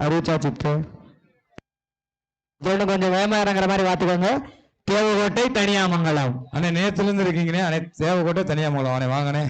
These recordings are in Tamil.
அறிவிச்சா சித்து இன்னும் கொஞ்சம் வேகமா இறங்குற மாதிரி பார்த்துக்கோங்க. தேவகோட்டை தனியாமங்கலம். அண்ணே நேத்துல இருந்து இருக்கீங்கண்ணே. அண்ணே தேவகோட்டை தனியா அண்ணே வாங்கண்ணே.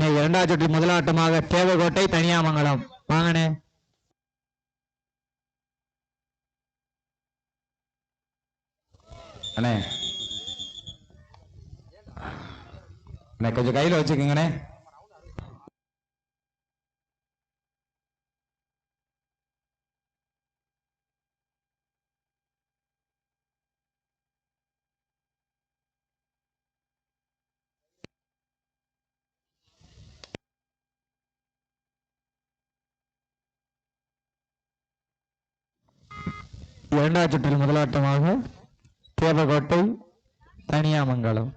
இரண்டாவது சுற்று முதலாட்டமாக தேவகோட்டை தனியாமங்கலம் வாங்கண்ணே. அண்ணே. அண்ணே கொஞ்சம் கையில வச்சுக்கோங்கண்ணே. இரண்டாவது சுற்றில் முதலாட்டமாக தேவகோட்டை தனியாமங்கலம்.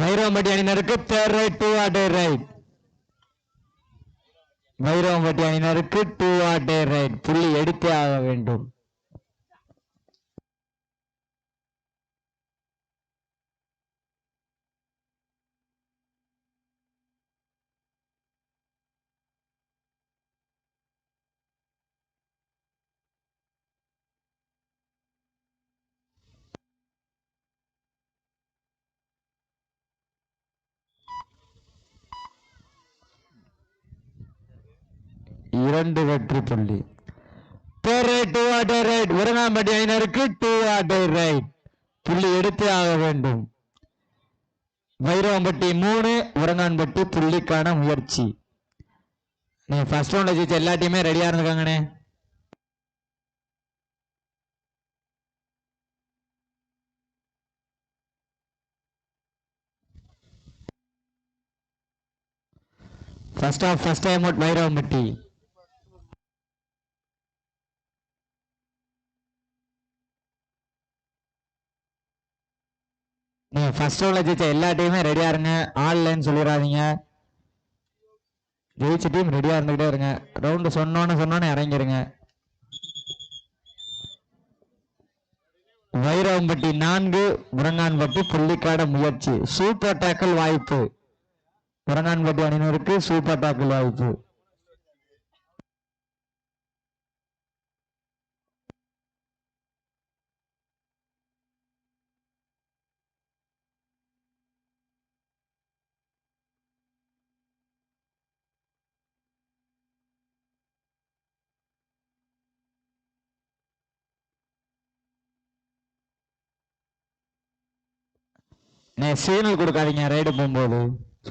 வைரவம்பட்டி அணியினருக்கு third right two add right Vairavampatti அணியினருக்கு டூ ஆட் ரைட் புள்ளி எடுத்தே ஆக வேண்டும். இரண்டு வெற்றி புள்ளி. டூ ஆட் ரைட் உரங்காம்பட்டி அணியினருக்கு டூ ஆட் ரைட் புள்ளி எடுத்து ஆக வேண்டும். வைரவம்பட்டி மூணு உரங்கான்பட்டி புள்ளிக்கான முயற்சி. நீ ஃபர்ஸ்ட் ரவுண்ட்ல ஜெயிச்ச எல்லா டீமே ரெடியா இருந்துக்காங்கண்ணே first half first time out Vairavampatti. First ரவுண்ட்ல ஜெயிச்ச எல்லா டீமுமே ரெடியா இருங்க. ஆன்லைன் சொல்லிடாதீங்க. ஜெயிச்ச டீம் ரெடியா இருந்துகிட்டே இருங்க. ரவுண்டு சொன்னோன்னு சொன்னோன்னு இறங்கிருங்க. வைரவம்பட்டி நான்கு முரங்கான்பட்டி புள்ளிக்காட முயற்சி. சூப்பர் டேக்கல் வாய்ப்பு. முரங்கான்பட்டி அணியினருக்கு சூப்பர் டேக்கல் வாய்ப்பு. நே சீனல் கொடுக்காதீங்க ரைடு போகும்போது.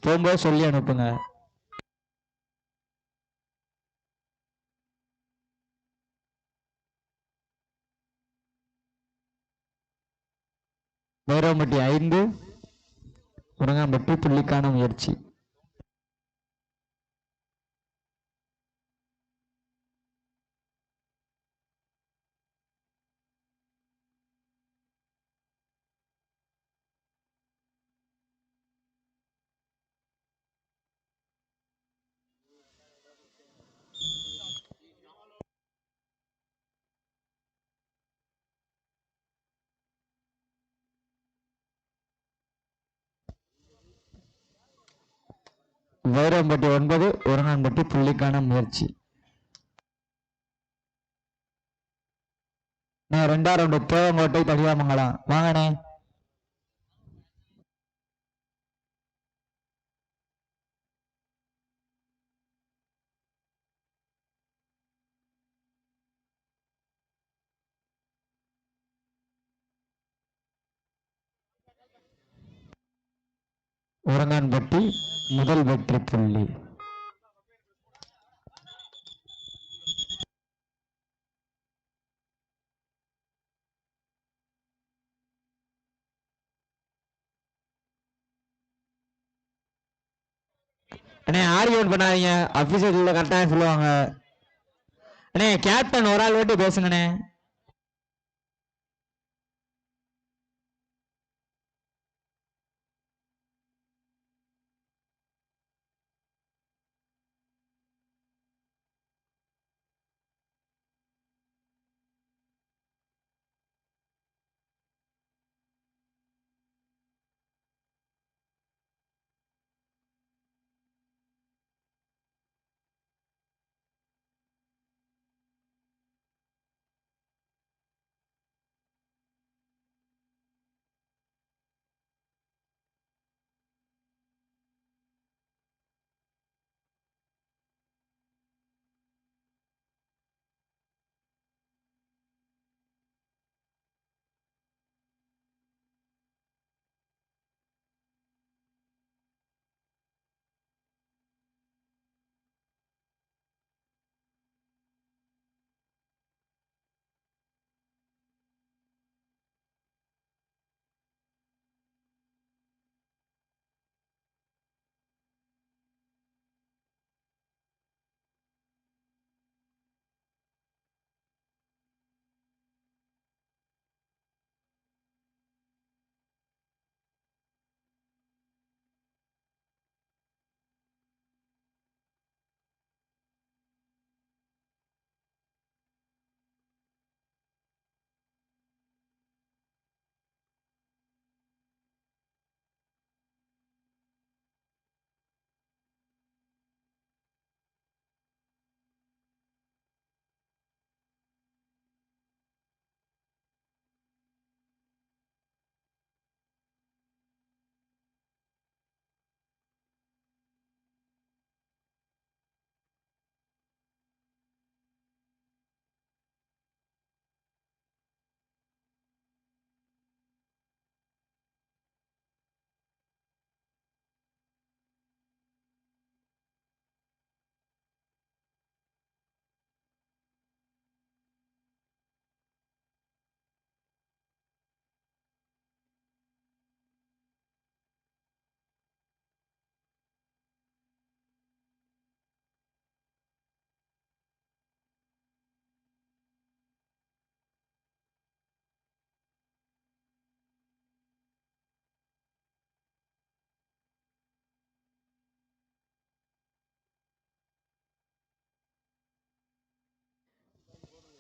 போகும்போது சொல்லி அனுப்புங்க. வைரவம்பட்டி ஐந்து முருங்காம்பட்டி புள்ளிக்கான முயற்சி. வைரம்பட்டி ஒன்பது உரணான்பட்டி புள்ளிக்கான முயற்சி. நான் ரெண்டாம் ரவுண்டு தேவங்கோட்டை தடியாமங்கலம் வாங்கண்ணே. உரங்கான்பட்டி முதல் வெற்றி புள்ளி. அண்ணே ஆர்கியூட் பண்ணாதீங்க. அபிஷியல் கரெக்டாக சொல்லுவாங்க. அண்ணே கேப்டன் ஒரு ஆள் வாட்டி பேசுங்கண்ணே.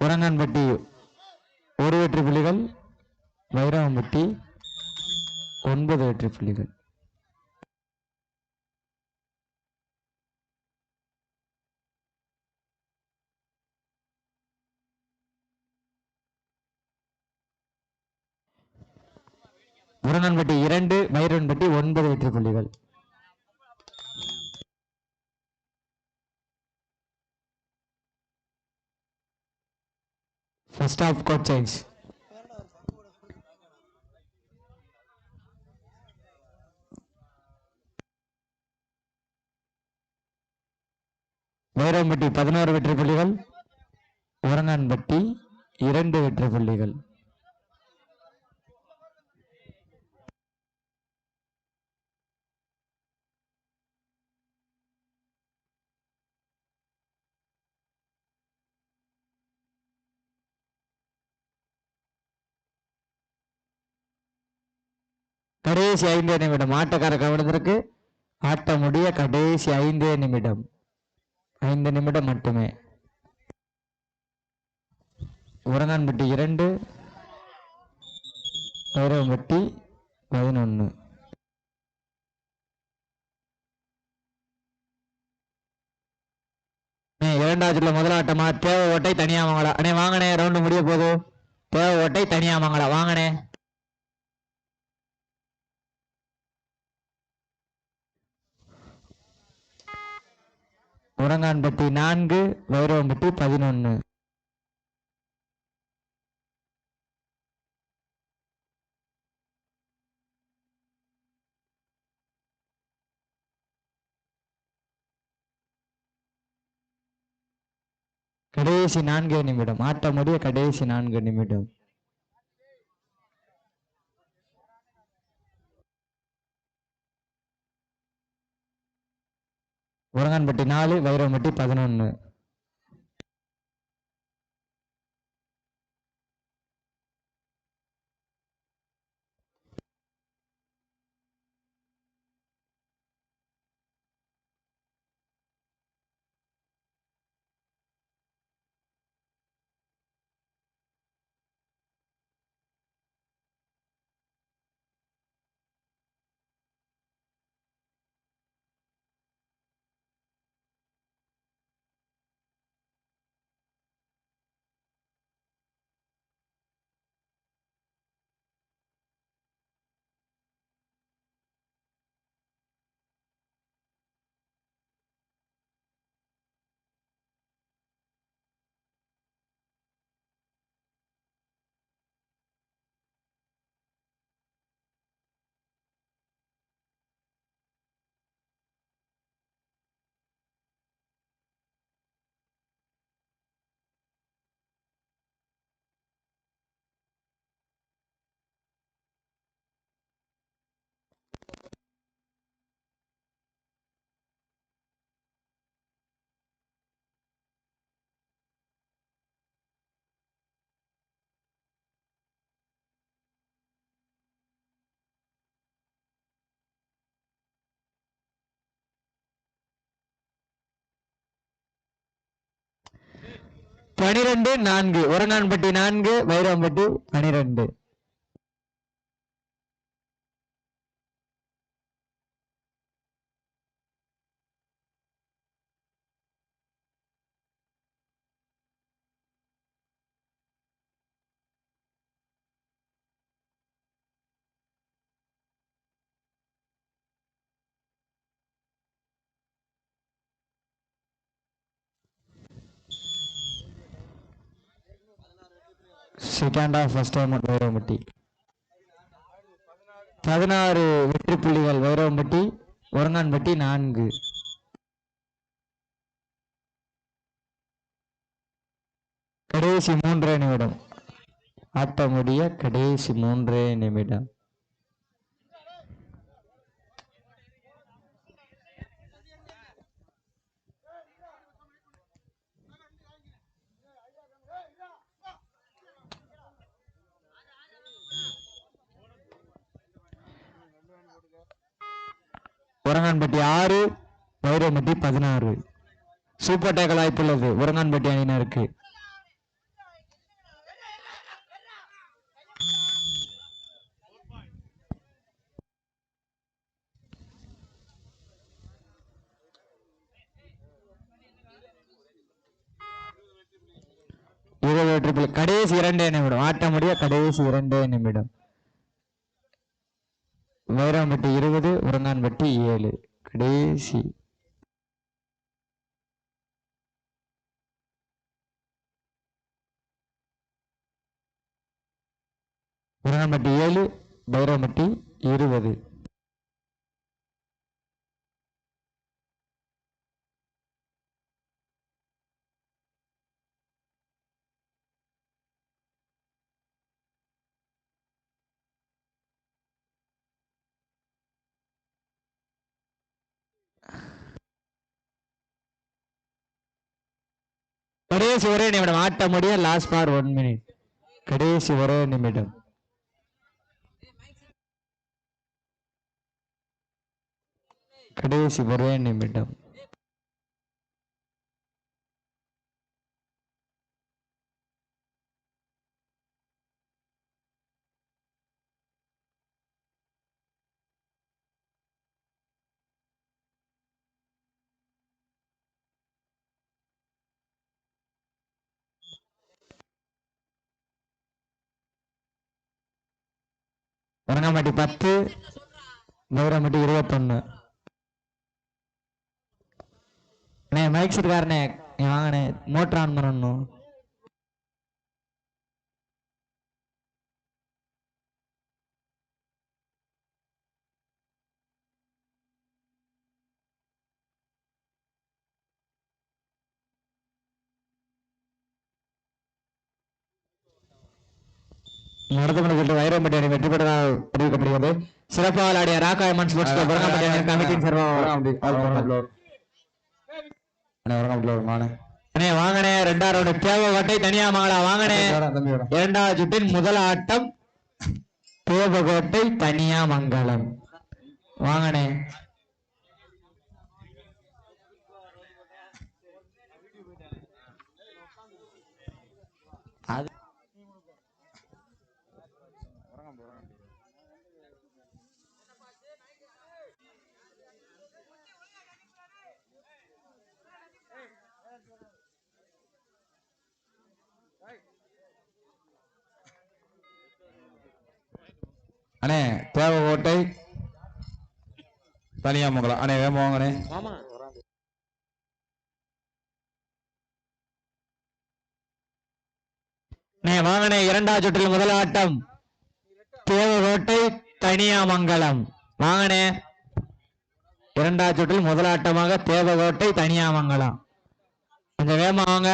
உரங்கான்பட்டி ஒரு வெற்றி புள்ளிகள் வைரவம்பட்டி ஒன்பது வெற்றி புள்ளிகள் உரணன்பட்டி இரண்டு மயிரன்பட்டி ஒன்பது வெற்றி புள்ளிகள் first half court change Vairampatti பதினோரு வெற்றி புள்ளிகள் உரங்கான்பட்டி இரண்டு வெற்றி புள்ளிகள். கடைசி ஐந்தே நிமிடம். ஆட்டக்கார கவனத்திற்கு ஆட்ட முடிய கடைசி ஐந்தே நிமிடம். ஐந்து நிமிடம் மட்டுமே. உரங்கான்பட்டி இரண்டு. கௌரவம்பட்டி பதினொன்று இரண்டாவது சுற்றுல முதல் ஆட்டமா? தேவை ஓட்டை தனியாமங்களா அண்ணே வாங்கண்ணே ரவுண்டு முடிய போகுது. தேவை ஓட்டை தனியாமங்களா வாங்கண்ணே. உரங்கான்பட்டி நான்கு வைரவம்பட்டி பதினொன்னு. கடைசி நான்கு நிமிடம். ஆட்ட முடிய கடைசி நான்கு நிமிடம். உரங்கான்பட்டி நாலு வைரவம்பட்டி பதினொன்று பனிரெண்டு நான்கு. உரங்கான்பட்டி நான்கு வைரவம்பட்டி பனிரெண்டு. Second half first time Vairavampatti பதினாறு வெற்றி புள்ளிகள் வைரவம்பட்டி ஒரங்கான்பட்டி நான்கு. கடைசி மூன்றே நிமிடம். ஆட்ட முடிய கடைசி மூன்றே நிமிடம். உரங்கான்பட்டி ஆறு வைரவம்பட்டி பதினாறு. சூப்பர் டேக்கல் வாய்ப்புள்ளது. உரங்கான்பட்டி அணியினருக்கு. இருபது வெற்றி கடைசி இரண்டே நிமிடம். ஆட்ட முடிய கடைசி இரண்டே நிமிடம். வைராம்பட்டி இருபது கடைசி உரங்கான்பட்டி ஏழு பைரவமட்டி இருபது. கடைசி ஒரே நிமிடம். ஆட்ட முடிய லாஸ்ட் பார் ஒன் மினிட் கடைசி ஒரே நிமிடம். கடைசி ஒரே நிமிடம். வரங்காம்பட்டி பத்து கௌரவம்பட்டி இருபத்தொன்னு. அண்ணே மைக் செட்காரனே நீ வாங்கண்ணே மோட்டர் ஆன் பண்ணணும். நடந்து வைரம்பட்டி அணி வெற்றி பெற்றதாக தெரிவிக்கப்படுகிறது. சிறப்பாக விளையாடிய ராக்காயமன் ஸ்போர்ட்ஸ் கிளப் வரங்காம்பட்டி அணி கமிட்டியின் சார்பாக அண்ணே வாங்கண்ணே ரெண்டாவது தேவகோட்டை வட்டை தனியா தம்பி வாங்கனே இரண்டாவது சுற்றின் முதல் ஆட்டம். தேவகோட்டை தனியாமங்கலம் வாங்கண்ணே. வாங்கனே அண்ணே தேவகோட்டை தனியாமங்கலம் அண்ணே வேகமா வாங்கண்ணே. ஆமா நே வாங்கனே இரண்டாவது சுற்றில் முதல் ஆட்டம். தேவகோட்டை தனியாமங்கலம் வாங்கனே இரண்டாவது சுற்றில் முதல் ஆட்டமாக தேவகோட்டை தனியாமங்கலம் கொஞ்சம் வேகமா வாங்க.